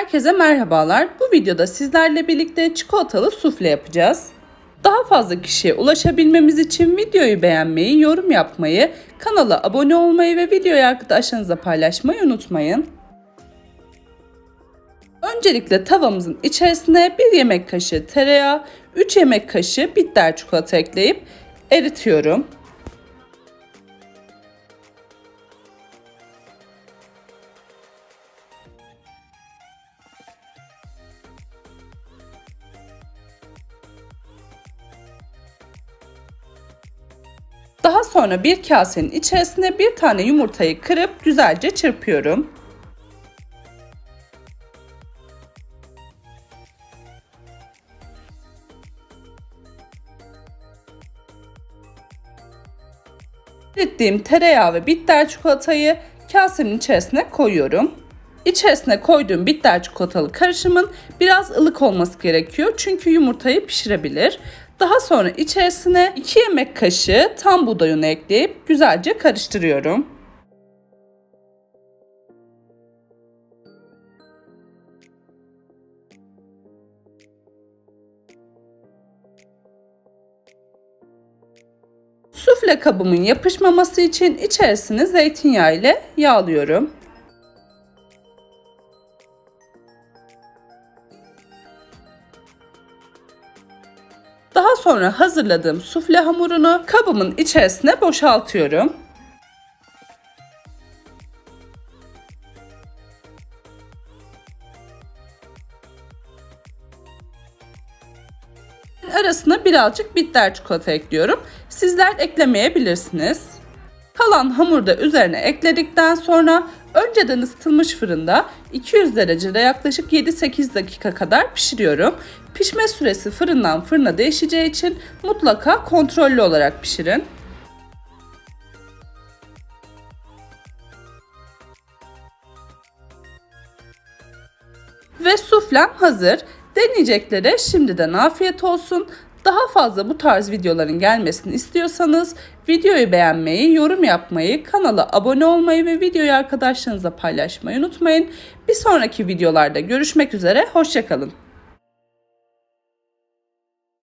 Herkese merhabalar. Bu videoda sizlerle birlikte çikolatalı sufle yapacağız. Daha fazla kişiye ulaşabilmemiz için videoyu beğenmeyi, yorum yapmayı, kanala abone olmayı ve videoyu arkadaşlarınızla paylaşmayı unutmayın. Öncelikle tavamızın içerisine 1 yemek kaşığı tereyağı, 3 yemek kaşığı bitter çikolata ekleyip eritiyorum. Daha sonra bir kasenin içerisine bir tane yumurtayı kırıp güzelce çırpıyorum. Erittiğim tereyağı ve bitter çikolatayı kasenin içerisine koyuyorum. İçerisine koyduğum bitter çikolatalı karışımın biraz ılık olması gerekiyor çünkü yumurtayı pişirebilir. Daha sonra içerisine 2 yemek kaşığı tam buğday unu ekleyip güzelce karıştırıyorum. Sufle kabımın yapışmaması için içerisini zeytinyağı ile yağlıyorum. Daha sonra hazırladığım sufle hamurunu kabımın içerisine boşaltıyorum. Arasına birazcık bitter çikolata ekliyorum. Sizler eklemeyebilirsiniz. Kalan hamuru da üzerine ekledikten sonra önceden ısıtılmış fırında 200 derecede yaklaşık 7-8 dakika kadar pişiriyorum. Pişme süresi fırından fırına değişeceği için mutlaka kontrollü olarak pişirin. Ve suflem hazır. Deneyeceklere şimdiden afiyet olsun. Daha fazla bu tarz videoların gelmesini istiyorsanız videoyu beğenmeyi, yorum yapmayı, kanala abone olmayı ve videoyu arkadaşlarınızla paylaşmayı unutmayın. Bir sonraki videolarda görüşmek üzere, hoşçakalın.